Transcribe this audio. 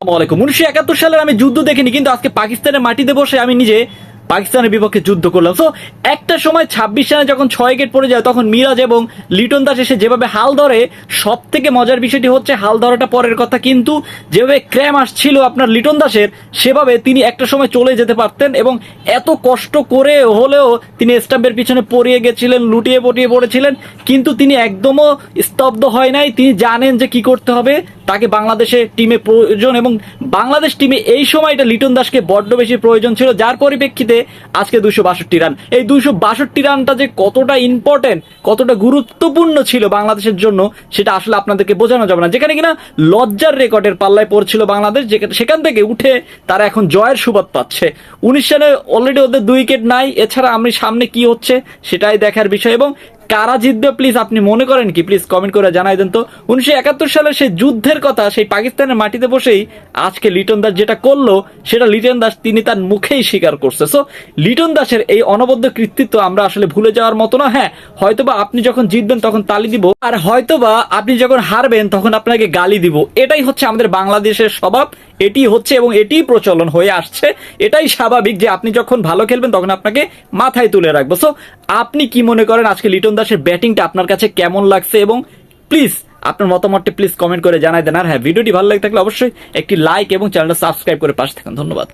আসসালামাইকুম উনিশশো একাত্তর সালের আমি যুদ্ধ দেখিনি কিন্তু আজকে পাকিস্তানের মাটিতে বসে আমি নিজে পাকিস্তানের বিপক্ষে যুদ্ধ করলাম। সো একটা সময় ছাব্বিশ রানে যখন ছয় উইকেট পড়ে যায়, তখন মিরাজ এবং লিটন দাস এসে যেভাবে হাল ধরে সব থেকে মজার বিষয়টি হচ্ছে হাল ধরাটা পরের কথা, কিন্তু যেভাবে ক্র্যাম আসছিল আপনার লিটন দাসের, সেভাবে তিনি একটা সময় চলে যেতে পারতেন এবং এত কষ্ট করে হলেও তিনি স্টাম্পের পিছনে পড়িয়ে গেছিলেন, লুটিয়ে পটিয়ে পড়েছিলেন, কিন্তু তিনি একদমও স্তব্ধ হয় নাই। তিনি জানেন যে কি করতে হবে, তাকে বাংলাদেশে টিমে প্রয়োজন এবং বাংলাদেশ টিমে এই সময়টা লিটন দাসকে বড্ড বেশি প্রয়োজন ছিল, যার পরিপ্রেক্ষিতে আজকে দুশো বাষট্টি রান। এই দুশো বাষট্টি রানটা যে কতটা ইম্পর্টেন্ট কতটা গুরুত্বপূর্ণ ছিল বাংলাদেশের জন্য, সেটা আসলে আপনাদেরকে বোঝানো যাবে না। যেখানে কিনা লজ্জার রেকর্ডের পাল্লায় পড়ছিল বাংলাদেশ সেখান থেকে উঠে তারা এখন জয়ের সুবাদ পাচ্ছে। উনিশ সালে অলরেডি ওদের দুই উইকেট নাই, এছাড়া আমি সামনে কি হচ্ছে সেটাই দেখার বিষয়। এবং কারা জিতবে প্লিজ আপনি মনে করেন কি? প্লিজ কমেন্ট করে জানাই দেন তো। উনিশশো একাত্তর সালের সেই যুদ্ধের কথা, সেই পাকিস্তানের মাটিতে বসেই আজকে লিটন দাস যেটা করল, সেটা লিটন দাস তিনি তার মুখেই স্বীকার করছে। সো লিটন দাসের এই অনবদ্য কৃতিত্ব আমরা আসলে ভুলে যাওয়ার মতো না হ্যাঁ? হয়তোবা আপনি যখন জিতবেন, তখন তালি দিব। আর হয়তোবা আপনি যখন হারবেন, তখন আপনাকে গালি দিব। এটাই হচ্ছে আমাদের বাংলাদেশের স্বভাব। এটি হচ্ছে এবং এটি প্রচলন হয়ে আসছে। এটাই স্বাভাবিক যে আপনি যখন ভালো খেলবেন, তখন আপনাকে মাথায় তুলে রাখব। সো আপনি কি মনে করেন আজকে লিটন দাসের ব্যাটিংটা আপনার কাছে কেমন লাগছে এবং প্লিজ আপনার মতামতটি প্লিজ কমেন্ট করে জানাই দেন। আর হ্যাঁ ভিডিওটি ভালো লাগে থাকলে অবশ্যই একটি লাইক এবং চ্যানেলটা সাবস্ক্রাইব করে পাশে থাকুন। ধন্যবাদ।